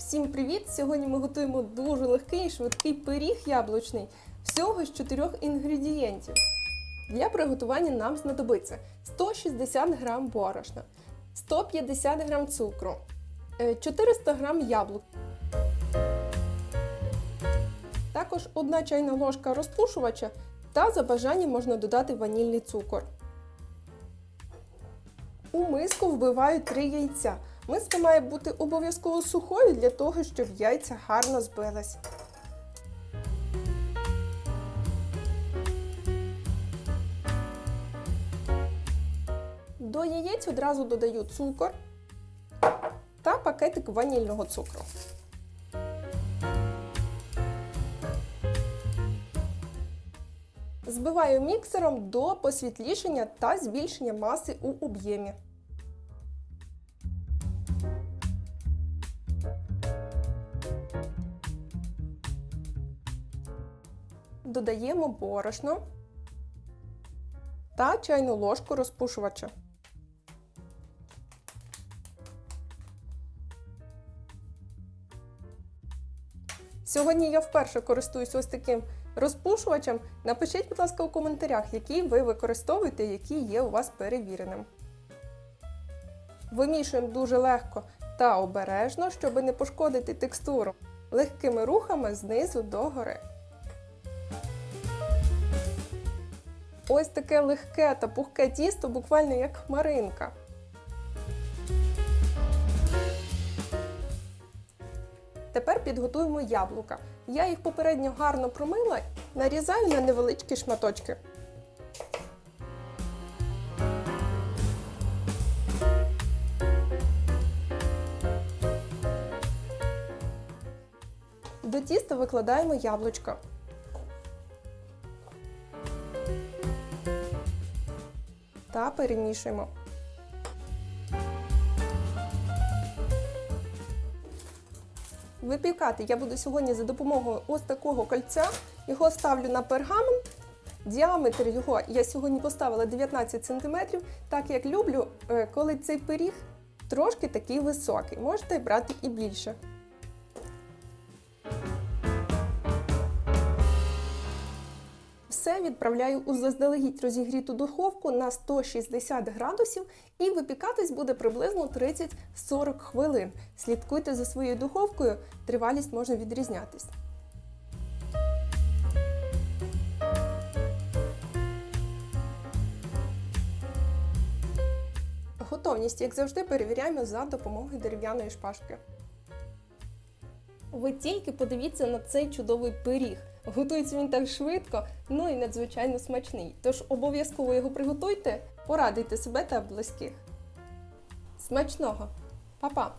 Всім привіт! Сьогодні ми готуємо дуже легкий швидкий пиріг яблучний всього з чотирьох інгредієнтів. Для приготування нам знадобиться 160 г борошна, 150 г цукру, е, 400 г яблук. Також 1 чайна ложка розпушувача та за бажанням можна додати ванільний цукор. У миску вбиваю 3 яйця. Миска має бути обов'язково сухою для того, щоб яйця гарно збились. До яєць одразу додаю цукор та пакетик ванільного цукру. Збиваю міксером до посвітлішення та збільшення маси у об'ємі. Додаємо борошно та чайну ложку розпушувача. Сьогодні я вперше користуюсь ось таким розпушувачем. Напишіть, будь ласка, у коментарях, який ви використовуєте, який є у вас перевіреним. Вимішуємо дуже легко та обережно, щоб не пошкодити текстуру. Легкими рухами знизу до гори. Ось таке легке та пухке тісто, буквально як хмаринка. Тепер підготуємо яблука. Я їх попередньо гарно промила, нарізаю на невеличкі шматочки. До тіста викладаємо яблучко. Та перемішуємо. Випікати я буду сьогодні за допомогою ось такого кольця. Його ставлю на пергамент. Діаметр його я сьогодні поставила 19 см, так як люблю, е, коли цей пиріг трошки такий високий. Можете брати і більше. Все відправляю у заздалегідь розігріту духовку на 160 градусів і випікатись буде приблизно 30-40 хвилин. Слідкуйте за своєю духовкою, тривалість може відрізнятись. Готовність, як завжди, перевіряємо за допомогою дерев'яної шпажки. Ви тільки подивіться на цей чудовий пиріг. Готується він так швидко, ну і надзвичайно смачний. Тож обов'язково його приготуйте, порадуйте себе та близьких. Смачного! Па-па!